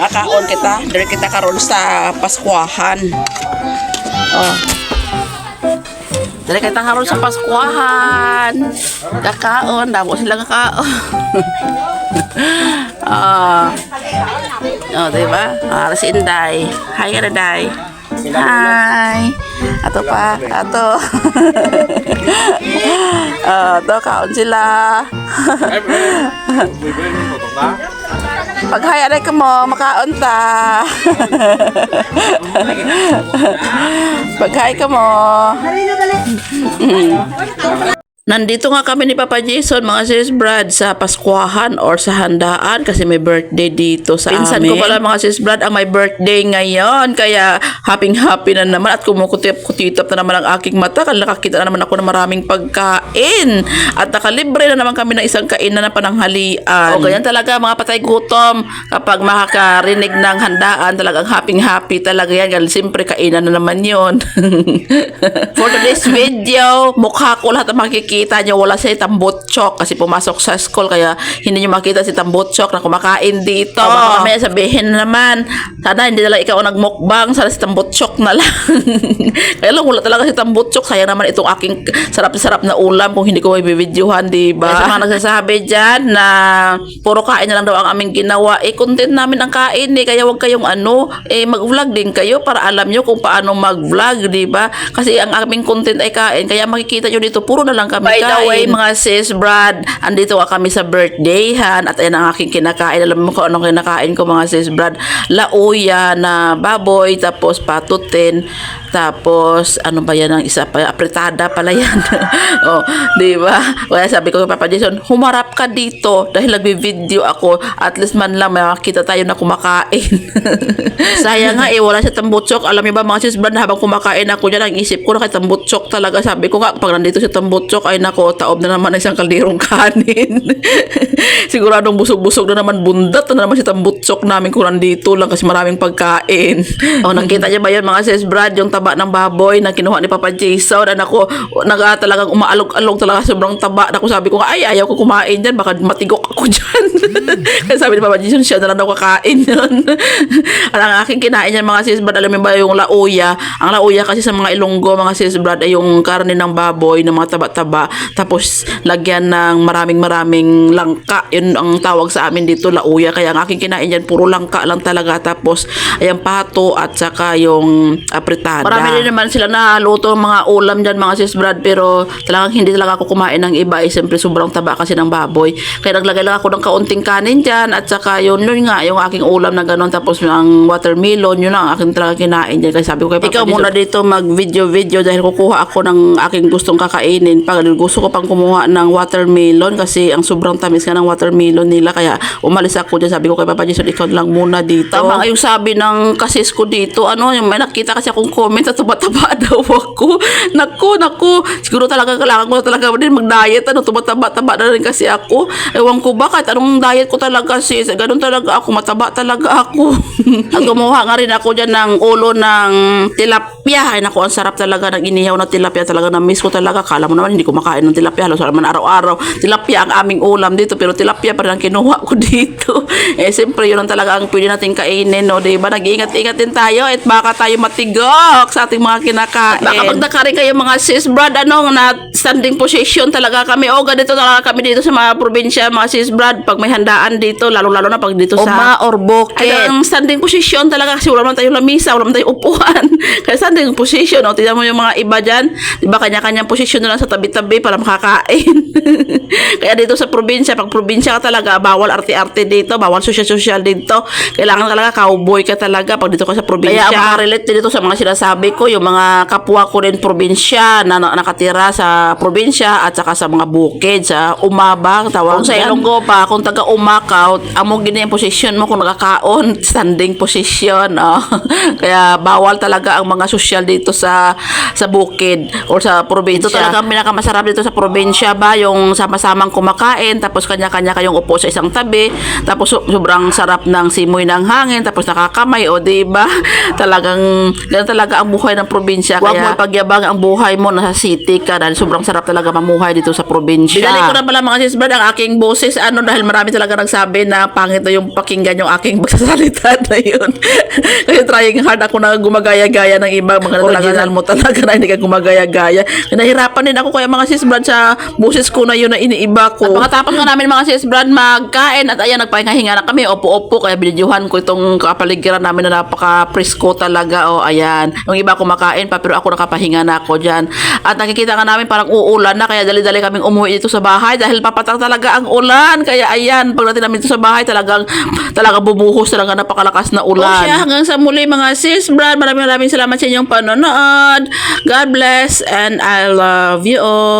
Nakaon kita. Dire kita karon sa Paskwahan. Oh. Dire kita karon sa Paskwahan. Kakaon, damo sila kakaon. Ah. oh, diba? Ah, si Inday. Hi, Inday. Hi. Ato pa, ato. Ah, ato kaon sila. Pag hi aray ka mo, makaon ta. Pag hi ka mo. Nandito nga kami ni Papa Jason, mga sis Brad, sa Paskwahan or sa handaan kasi may birthday dito sa Pinsan amin. ko pala mga sis Brad ang may birthday ngayon. Kaya happy-happy na naman at kumukutip-kutitap na naman ang aking mata. Kaya nakakita na naman ako ng maraming pagkain. At nakalibre na naman kami ng isang kainan na pananghalian. O ganyan talaga mga patay gutom. Kapag makakarinig ng handaan, talagang happy-happy talaga yan. Kasi siyempre kainan na naman yun. For today's video, mukha ko lahat ang makikita nyo. Wala si Tambutchok kasi pumasok sa school kaya hindi nyo makita si Tambutchok na kumakain dito. O baka mamaya sabihin na naman, sana hindi na lang ikaw ang nagmukbang, sana si Tambutchok na lang. kaya lang wala talaga si Tambutchok. Sayang naman itong aking sarap-sarap na ulam kung hindi ko may bibidyohan, di ba? Kaya sa mga nagsasabi dyan na puro kain na lang daw ang aming ginawa, eh content namin ang kain eh. Kaya wag kayong ano, eh mag-vlog din kayo para alam nyo kung paano mag-vlog, di ba? Kasi ang aming content ay kain. Kaya makikita nyo dito, puro na lang kami By the way, mga sis, Brad, andito ka kami sa birthdayhan at ayan ang aking kinakain. Alam mo kung anong kinakain ko mga sis, Brad? Lauya na baboy, tapos patutin, tapos ano ba yan ang isa pa? Apretada pala yan. oh, di ba? Kaya sabi ko kay Papa Jason, humarap ka dito dahil nagbi-video ako. At least man lang makakita tayo na kumakain. Sayang nga eh, wala siya tambutsok. Alam niyo ba mga sis, Brad, habang kumakain ako dyan, ang isip ko na kay tambutsok talaga. Sabi ko nga, pag nandito si tambutsok, ay nako, taob na naman ang isang kalderong kanin. Siguradong busog-busog na naman bundat na naman si tambutsok namin kung nandito lang kasi maraming pagkain. oh, nakita niya ba yun mga sis, Brad, yung taba ng baboy na kinuha ni Papa Jason. And ako, naga talagang umaalog-alog talaga sobrang taba. Ako sabi ko, ay, ayaw ko kumain dyan. Baka matigok ako dyan. Kaya sabi ni Papa Jason, siya na lang daw kakain yun. Ang aking kinain yan mga sis, Brad, alam mo ba yung lauya? Ang lauya kasi sa mga ilonggo, mga sis, Brad, ay yung karne ng baboy, ng mga taba-taba. Tapos, lagyan ng maraming-maraming langka. Yun ang tawag sa amin dito, lauya. Kaya ang aking kinain yan, puro langka lang talaga. Tapos, ayan pato at saka yung apritada. Marami din naman sila na luto mga ulam dyan mga sis Brad pero talagang hindi talaga ako kumain ng iba eh siyempre sobrang taba kasi ng baboy kaya naglagay lang ako ng kaunting kanin dyan at saka yun yun nga yung aking ulam na ganon tapos ang watermelon yun ang aking talaga kinain dyan kaya sabi ko kay Papa ikaw muna dito mag video video dahil kukuha ako ng aking gustong kakainin pag gusto ko pang kumuha ng watermelon kasi ang sobrang tamis nga ng watermelon nila. Kaya umalis ako dyan. Sabi ko kay Papa Jason ikaw lang muna dito. Tama yung sabi ng kasis ko dito ano yung may nakita kasi akong comment sa tumataba daw ako. Naku naku. Siguro talaga kailangan ko talaga din mag-diet ano tumataba-taba na rin kasi ako. Ewan ko ba kahit anong diet ko talaga sis ganun talaga ako mataba talaga ako. At gumawa nga rin ako dyan ng ulo ng tilapia. Ay naku ang sarap talaga ng inihaw na tilapia. Talaga na miss ko talaga. Kala mo naman hindi ko makain ng tilapia halos naman araw-araw. Tilapia ang aming ulam dito pero tilapia pa rin ang kinuha ko dito. Eh siyempre yun ang talaga ang pwede natin kainin no? Diba nag-iingat-ingat din tayo at baka tayo matigok sa ating mga kinakain. Baka magdaka rin kayo mga sis brad. Ano na standing position talaga kami. O ganito talaga kami dito sa mga probinsya mga sis brad. Pag may handaan dito lalo-lalo na pag dito sa Uma or bukid. ay, ang standing position talaga kasi wala man tayong lamisa, wala man tayong upuan. Kaya standing position, o, tignan mo yung mga iba dyan, di ba kanya-kanyang position na lang sa tabi-tabi para makakain. Kaya dito sa probinsya, pag probinsya ka talaga, bawal arte-arte dito, bawal social-social dito. Kailangan talaga cowboy ka talaga pag dito ka sa probinsya. Kaya makarelate dito sa mga sinasabi ko, yung mga kapwa ko rin probinsya na, na nakatira sa probinsya at saka sa mga bukid, sa umabang, tawag sa Ilonggo pa, kung taga umakaw, amo gini ang posisyon mo kung nakakaon, standing position. Oh. Kaya bawal talaga ang mga social dito sa sa bukid or sa probinsya. Ito talaga ang pinakamasarap sarap dito sa probinsya ba, yung sama-samang kumakain, tapos kanya-kanya kayong upo sa isang tabi, tapos so- sobrang sarap ng simoy ng hangin, tapos nakakamay, o di ba? Talagang, ganun talaga ang buhay ng probinsya. Huwag mo pagyabang ang buhay mo, nasa city ka, dahil sobrang sarap talaga mamuhay dito sa probinsya. Binalik ko na pala mga sis Brad, ang aking boses, ano, dahil marami talaga nagsabi na pangit na yung pakinggan yung aking magsasalita na yun. Kasi trying hard ako na gumagaya-gaya ng iba, mga original mo talaga na hindi ka gumagaya-gaya. Nahirapan din ako kaya mga sis Brad sa boses ko na yun na iniiba ko. At pagkatapos nga namin mga sis Brad magkain at ayan nagpahinga-hinga na kami, opo-opo kaya binidyohan ko itong kapaligiran namin na napaka-presko talaga. O ayan, yung iba kumakain pa pero ako nakapahinga na ako dyan. At nakikita nga namin parang uulan na kaya dali-dali kaming umuwi dito sa bahay dahil papatak talaga ang ulan. Kaya ayan, pagdating namin dito sa bahay talagang talaga bumuhos talaga napakalakas na ulan. O siya, hanggang sa muli mga sis Brad, maraming maraming salamat sa inyong panonood. God bless and I love you all.